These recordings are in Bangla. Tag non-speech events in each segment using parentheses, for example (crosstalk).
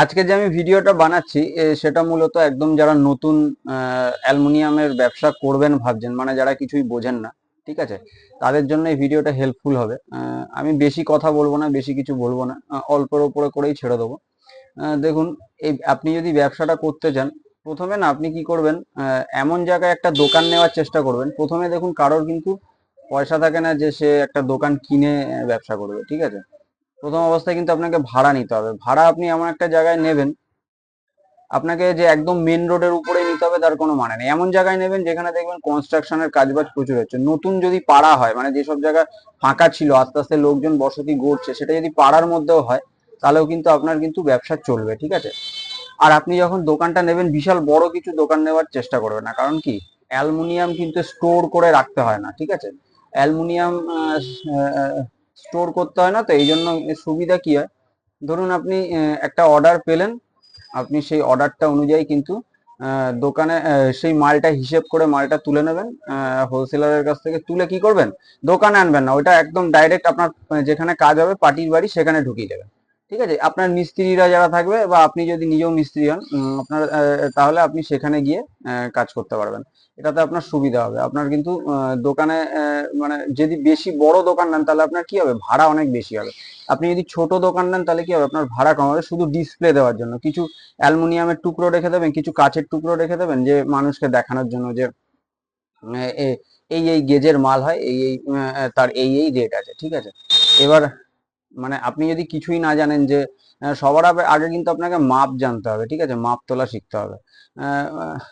আজকে যে আমি ভিডিওটা বানাচ্ছি সেটা মূলত একদম যারা নতুন অ্যালুমিনিয়ামের ব্যবসা করবেন ভাবছেন মানে যারা কিছুই বোঝেন না, ঠিক আছে? তাদের জন্য এই ভিডিওটা হেল্পফুল হবে। আমি বেশি কথা বলব না, বেশি কিছু বলব না অল্পের ওপরে করেই ছেড়ে দেবো। দেখুন, এই আপনি যদি ব্যবসাটা করতে চান, প্রথমে না আপনি কি করবেন এমন জায়গায় একটা দোকান নেওয়ার চেষ্টা করবেন। প্রথমে দেখুন, কারোর কিন্তু পয়সা থাকে না যে সে একটা দোকান কিনে ব্যবসা করবে, ঠিক আছে? প্রথম অবস্থায় কিন্তু আপনাকে ভাড়া নিতে হবে। ভাড়া আপনি এমন একটা জায়গায় নেবেন, আপনাকে যে একদম মেন রোডের উপরে নিতে হবে তার কোনো মানে নেই। এমন জায়গায় নেবেন যেখানে দেখবেন কনস্ট্রাকশনের কাজবাজ প্রচুর হচ্ছে। নতুন যদি পাড়া হয় মানে যেসব জায়গা ফাঁকা ছিল, আস্তে আস্তে লোকজন বসতি গড়ছে, সেটা যদি পাড়ার মধ্যেও হয়, তাহলেও কিন্তু আপনার কিন্তু ব্যবসা চলবে, ঠিক আছে? আর আপনি যখন দোকানটা নেবেন, বিশাল বড় কিছু দোকান নেওয়ার চেষ্টা করবেন না। কারণ কি? অ্যালুমিনিয়াম কিন্তু স্টোর করে রাখতে হয় না, ঠিক আছে? অ্যালুমিনিয়াম স্টোর করতে হয় না, তো এই জন্য সুবিধা কি হয়? ধরুন আপনি একটা অর্ডার পেলেন, আপনি সেই অর্ডারটা অনুযায়ী কিন্তু দোকানে সেই মালটা হিসেব করে মালটা তুলে নেবেন হোলসেলারের কাছ থেকে। তুলে কি করবেন? দোকানে আনবেন না, ওইটা একদম ডাইরেক্ট আপনার যেখানে কাজ হবে, পার্টির বাড়ি সেখানে ঢুকিয়ে দেবেন। ঠিক আছে? আপনার মিস্ত্রিরা যারা থাকবে বা আপনি যদি নিজেও মিস্ত্রি হন আপনার তাহলে আপনি সেখানে গিয়ে কাজ করতে পারবেন। এটাতে আপনার সুবিধা হবে। আপনার কিন্তু দোকানে মানে যদি বেশি বড় দোকান নেন, তাহলে আপনার কি হবে? ভাড়া অনেক বেশি হবে। আপনি যদি ছোট দোকান নেন, তাহলে কি হবে? আপনার ভাড়া কম হবে। শুধু ডিসপ্লে দেওয়ার জন্য। কিছু অ্যালুমিনিয়ামের টুকরো রেখে দেবেন, কিছু কাচের টুকরো রেখে দেবেন, যে মানুষকে দেখানোর জন্য যে এই এই গেজের মাল হয়, এই এই তার এই এই রেট আছে। ঠিক আছে? এবার মানে আপনি যদি কিছুই না জানেন যে সবার আগে কিন্তু আপনাকে মাপ জানতে হবে, ঠিক আছে মাপ তোলা শিখতে হবে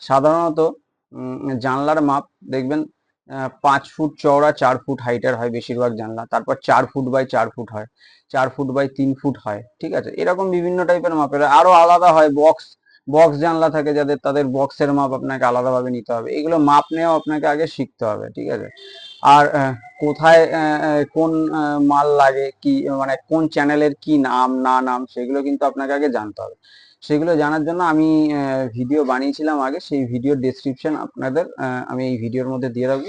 সাধারণত জানলার মাপ, দেখবেন পাঁচ ফুট চওড়া, চার ফুট হাইটের হয় বেশিরভাগ জানলা, তারপর চার ফুট বাই চার ফুট হয়, চার ফুট বাই তিন ফুট হয়, ঠিক আছে এরকম বিভিন্ন টাইপের মাপের। আরও আলাদা হয় বক্স বক্স জানলা থাকে যাদের, তাদের বক্সের মাপ আপনাকে আলাদাভাবে নিতে হবে। এগুলো মাপ নেওয়া আপনাকে আগে শিখতে হবে, ঠিক আছে? আর কোথায় কোন মাল লাগে, কি মানে কোন চ্যানেলের কি নাম, না নাম, সেগুলো কিন্তু আপনাকে আগে জানতে হবে। সেগুলো জানার জন্য আমি ভিডিও বানিয়েছিলাম আগে, সেই ভিডিওর ডেসক্রিপশন আপনাদের আমি এই ভিডিওর মধ্যে দিয়ে রাখব।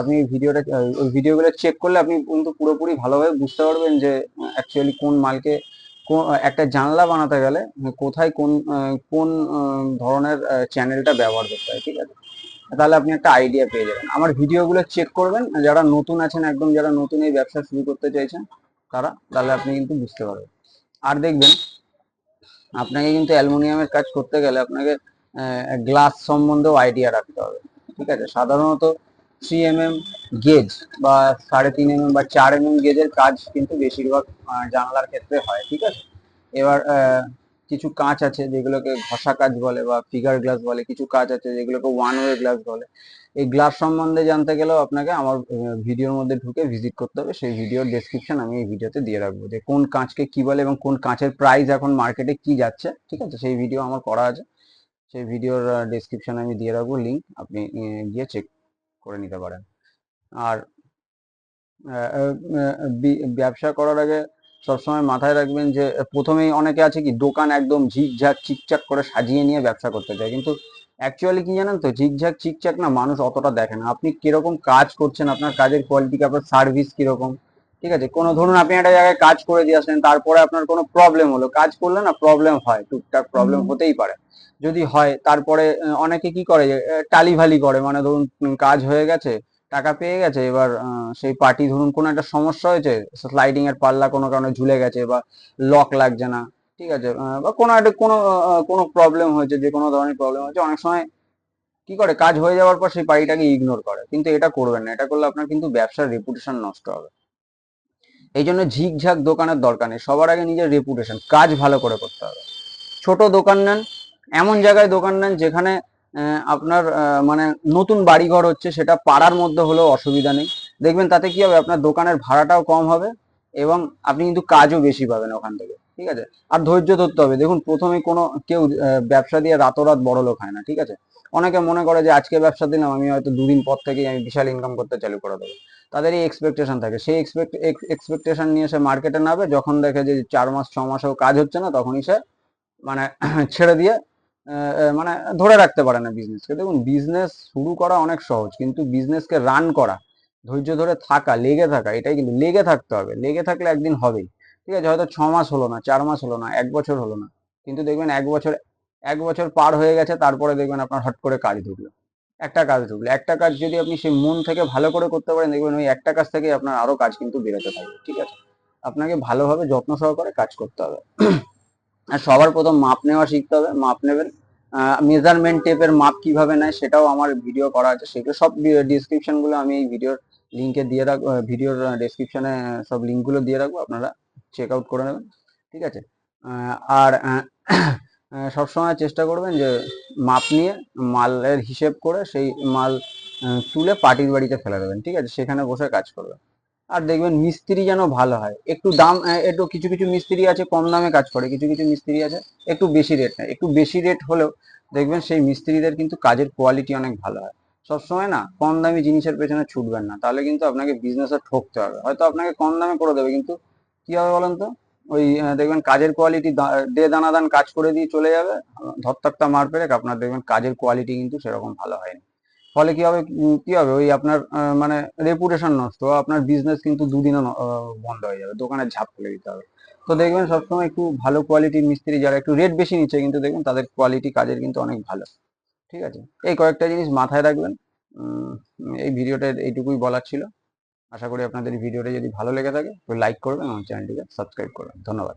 আপনি এই ভিডিওটা ওই ভিডিওগুলো চেক করলে আপনি কিন্তু পুরোপুরি ভালোভাবে বুঝতে পারবেন যে অ্যাকচুয়ালি কোন মালকে একটা জানলা বানাতে গেলে কোথায় কোন কোন ধরনের চ্যানেলটা ব্যবহার করতে হয়, ঠিক আছে? তাহলে আপনি একটা আইডিয়া পেয়ে যাবেন। আমার ভিডিওগুলো চেক করবেন। যারা নতুন আছেন, একদম যারা নতুন এই ব্যবসা শুরু করতে চাইছেন, তারা, তাহলে আপনি কিন্তু বুঝতে পারবেন। আর দেখবেন, আপনাকে কিন্তু অ্যালুমিনিয়ামের কাজ করতে গেলে আপনাকে গ্লাস সম্বন্ধেও আইডিয়া রাখতে হবে, ঠিক আছে? সাধারণত থ্রি এম এম গেজ বা সাড়ে তিন এম এম বা চার এম এম গেজের কাজ কিন্তু বেশিরভাগ জানলার ক্ষেত্রে হয়, ঠিক আছে? এবার কিছু কাঁচ আছে যেগুলোকে ঘষা কাজ বলে বা ফিগার গ্লাস বলে, কিছু কাঁচ আছে যেগুলোকে ওয়ান ওয়ে গ্লাস বলে। এই গ্লাস সম্বন্ধে জানতে গেলেও আপনাকে আমার ভিডিওর মধ্যে ঢুকে ভিজিট করতে হবে, সেই ভিডিওর ডেসক্রিপশন আমি এই ভিডিওতে দিয়ে রাখব যে কোন কাঁচকে কি বলে এবং কোন কাঁচের প্রাইস এখন মার্কেটে কি যাচ্ছে, ঠিক আছে? সেই ভিডিও আমার করা আছে, সেই ভিডিওর ডেসক্রিপশন আমি দিয়ে রাখব লিঙ্ক আপনি গিয়ে চেক করে নিতে পারেন। আর ব্যবসা করার আগে সবসময় মাথায় রাখবেন যে, প্রথমেই অনেকে আছে কি, দোকান একদম ঝিকঝাক চিকচাক করে সাজিয়ে নিয়ে ব্যবসা করতে চায়। কিন্তু অ্যাকচুয়ালি কি জানেন তো, ঝিকঝাক চিকচাক না মানুষ অতটা দেখে না। আপনি কীরকম কাজ করছেন, আপনার কাজের কোয়ালিটি আপনার সার্ভিস কীরকম? ঠিক আছে? কোনো ধরুন আপনি একটা জায়গায় কাজ করে দিয়ে আসলেন তারপরে আপনার কোনো প্রবলেম হলো। কাজ করলে না প্রবলেম হয় টুকটাক প্রবলেম হতেই পারে। যদি হয় তারপরে অনেকে কি করে যে টালি ভালি করে। মানে ধরুন কাজ হয়ে গেছে টাকা পেয়ে গেছে এবার সেই পার্টি ধরুন কোনো একটা সমস্যা হয়েছে স্লাইডিং এর পাল্লা কোনো কারণে ঝুলে গেছে বা লক লাগছে না ঠিক আছে? বা কোনো একটা কোনো কোনো প্রবলেম হয়েছে যে কোনো ধরনের প্রবলেম হয়েছে অনেক সময় কি করে কাজ হয়ে যাওয়ার পর সেই পার্টিটাকে ইগনোর করে। কিন্তু এটা করবেন না। এটা করলে আপনার কিন্তু ব্যবসার রেপুটেশন নষ্ট হবে। এই জন্য ঝিকঝাক দোকানের দরকার নেই। সবার আগে নিজের রেপুটেশন কাজ ভালো করে করতে হবে। ছোট দোকান নেন, এমন জায়গায় দোকান নেন যেখানে আপনার মানে নতুন বাড়িঘর হচ্ছে, সেটা পাড়ার মধ্যে হলেও অসুবিধা নেই। দেখবেন তাতে কি হবে, আপনার দোকানের ভাড়াটাও কম হবে এবং আপনি কিন্তু কাজও বেশি পাবেন ওখান থেকে, ঠিক আছে? আর ধৈর্য ধরতে হবে। দেখুন, প্রথমে কোনো, কেউ ব্যবসা দিয়ে রাতোরাত বড় লোক হয় না, ঠিক আছে? অনেকে মনে করে যে, আজকে ব্যবসা দিলাম আমি হয়তো দুদিন পর থেকেই আমি বিশাল ইনকাম করতে চালু করে দেবো। তাদের এই এক্সপেকটেশন থাকে। সেই এক্সপেক্ট এক্সপেকটেশন নিয়ে সে মার্কেটে নামে, যখন দেখে যে চার মাস, ছ মাসেও কাজ হচ্ছে না, তখনই সে মানে (coughs) ছেড়ে দিয়ে মানে ধরে রাখতে পারে না বিজনেসকে দেখুন বিজনেস শুরু করা অনেক সহজ, কিন্তু বিজনেসকে রান করা, ধৈর্য ধরে থাকা, লেগে থাকা, এটাই কিন্তু লেগে থাকতে হবে। লেগে থাকলে একদিন হবেই। ঠিক আছে, হয়তো ছ মাস হলো না, চার মাস হলো না, এক বছর হলো না। কিন্তু দেখবেন এক বছর এক বছর পার হয়ে গেছে, তারপরে দেখবেন আপনার হট করে কাজ ঢুকলো। একটা কাজ ঢুকলো, একটা কাজ যদি আপনি সেই মন থেকে ভালো করে করতে পারেন, দেখবেন ওই একটা কাজ থেকে আপনার আরও কাজ কিন্তু বেরোতে থাকবে, ঠিক আছে? আপনাকে ভালোভাবে যত্ন সহকারে কাজ করতে হবে। আর সবার প্রথম মাপ নেওয়া শিখতে হবে, মাপ নেবেন। মেজারমেন্ট টেপের মাপ কীভাবে নেয় সেটাও আমার ভিডিও করা আছে, সেগুলো সব ডিসক্রিপশনগুলো আমি এই ভিডিওর লিঙ্কে দিয়ে রাখব ভিডিওর ডেসক্রিপশনে সব লিঙ্কগুলো দিয়ে রাখব, আপনারা চেক আউট করে নেবেন, ঠিক আছে? আর সবসময় চেষ্টা করবেন যে মাপ নিয়ে মালের হিসেব করে সেই মাল তুলে পার্টির বাড়িতে ফেলে দেবেন, ঠিক আছে? সেখানে বসে কাজ করবেন। আর দেখবেন মিস্ত্রি যেন ভালো হয়। একটু দাম একটু কিছু কিছু মিস্ত্রি আছে, কম দামে কাজ করে, কিছু কিছু মিস্ত্রি আছে, একটু বেশি রেট নেয়। একটু বেশি রেট হলেও দেখবেন সেই মিস্ত্রিদের কিন্তু কাজের কোয়ালিটি অনেক ভালো হয়। সবসময় না, কম দামি জিনিসের পেছনে ছুটবেন না। তাহলে কিন্তু আপনাকে বিজনেসে ঠকতে হবে। হয়তো আপনাকে কম দামে করে দেবে, কিন্তু কি হবে বলেন তো? ওই দেখবেন কাজের কোয়ালিটি দে দানা দান কাজ করে দিয়ে চলে যাবে। ধত্তাক্তা মার পেরে আপনার দেখবেন কাজের কোয়ালিটি কিন্তু সেরকম ভালো হয়নি। ফলে কি হবে কি হবে, ওই আপনার মানে রেপুটেশন নষ্ট, আপনার বিজনেস কিন্তু দুদিনও বন্ধ হয়ে যাবে দোকানে ঝাঁপ ফেলে দিতে হবে। তো দেখবেন সবসময় একটু ভালো কোয়ালিটির মিস্ত্রি যারা একটু রেট বেশি নিচ্ছে কিন্তু দেখবেন তাদের কোয়ালিটি কাজের কিন্তু অনেক ভালো। ঠিক আছে? এই কয়েকটা জিনিস মাথায় রাখবেন। এই ভিডিওটা এইটুকুই বলার ছিল। আশা করি আপনাদের ভিডিওটা যদি ভালো লেগে থাকে, তো লাইক করবেন, আমার চ্যানেলটিকে সাবস্ক্রাইব করবেন। ধন্যবাদ।